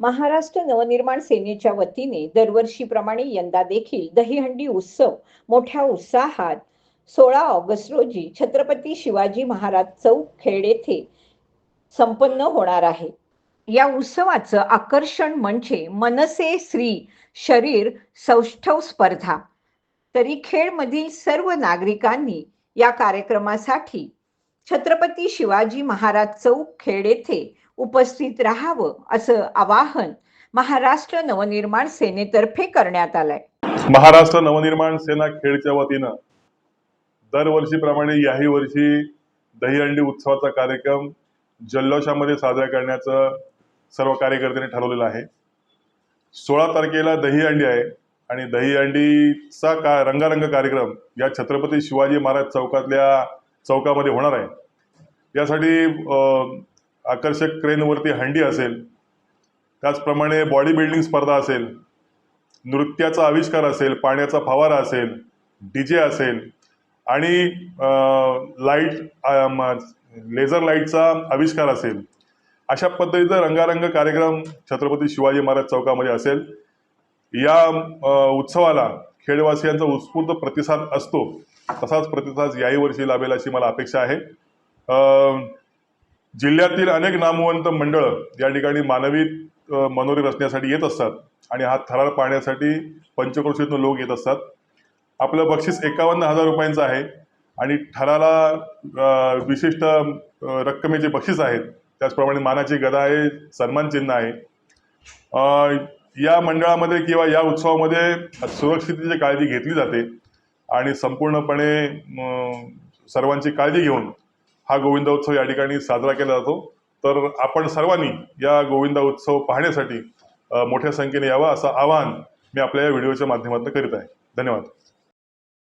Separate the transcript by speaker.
Speaker 1: महाराष्ट्र नवनिर्माण सेनेच्या वतीने दरवर्षीप्रमाणे यंदा देखील दहीहंडी उत्सव मोठ्या उत्साहात सोळा ऑगस्ट रोजी छत्रपती शिवाजी महाराज चौक खेड येथे संपन्न होणार आहे. या उत्सवाचं आकर्षण म्हणजे मनसे श्री शरीर सौष्ठव स्पर्धा. तरी खेडमधील सर्व नागरिकांनी या कार्यक्रमासाठी छत्रपती शिवाजी महाराज चौक खेड येथे उपस्थित राहावं असं आवाहन महाराष्ट्र नवनिर्माण सेनेतर्फे करण्यात आलंय.
Speaker 2: महाराष्ट्र नवनिर्माण सेना खेळच्या वतीनं दरवर्षीप्रमाणे याही वर्षी दहीहंडी उत्सवाचा कार्यक्रम जल्लोषामध्ये साजरा करण्याचं सर्व कार्यकर्त्यांनी ठरवलेलं आहे. सोळा तारखेला दहीहंडी आहे आणि दहीहंडीचा का रंगारंग कार्यक्रम या छत्रपती शिवाजी महाराज चौकातल्या चौकामध्ये होणार आहे. यासाठी आकर्षक क्रेनवरती हंडी असेल त्याचप्रमाणे बॉडी बिल्डिंग स्पर्धा असेल नृत्याचा आविष्कार असेल पाण्याचा फवारा असेल डी जे असेल आणि लाइट लेझर लाईटचा आविष्कार असेल. अशा पद्धतीचा रंगारंग कार्यक्रम छत्रपती शिवाजी महाराज चौकामध्ये असेल. या उत्सवाला खेडवासियांचा उत्स्फूर्त प्रतिसाद असतो. तसाच प्रतिसाद याही वर्षी लाभेल अशी मला अपेक्षा आहे. जिल्ह्यातील अनेक नामवंत मंडळं या ठिकाणी मानवी मनोरे रचण्यासाठी येत असतात आणि हा थरार पाहण्यासाठी पंचक्रोशीतून लोक येत असतात. आपलं बक्षीस एकावन्न हजार रुपयांचं आहे आणि ठराला विशिष्ट रक्कमेचे बक्षीस आहेत. त्याचप्रमाणे मानाची गदा आहे सन्मान चिन्ह आहे. या मंडळामध्ये किंवा या उत्सवामध्ये सुरक्षिततेची काळजी घेतली जाते आणि संपूर्णपणे सर्वांची काळजी घेऊन हा गोविंद उत्सव या ठिकाणी साजरा केला जातो. तर आपण सर्वांनी या गोविंदा उत्सव पाहण्यासाठी मोठ्या संख्येने यावा असं आवाहन मी आपल्या या व्हिडिओच्या माध्यमातून करीत आहे. धन्यवाद.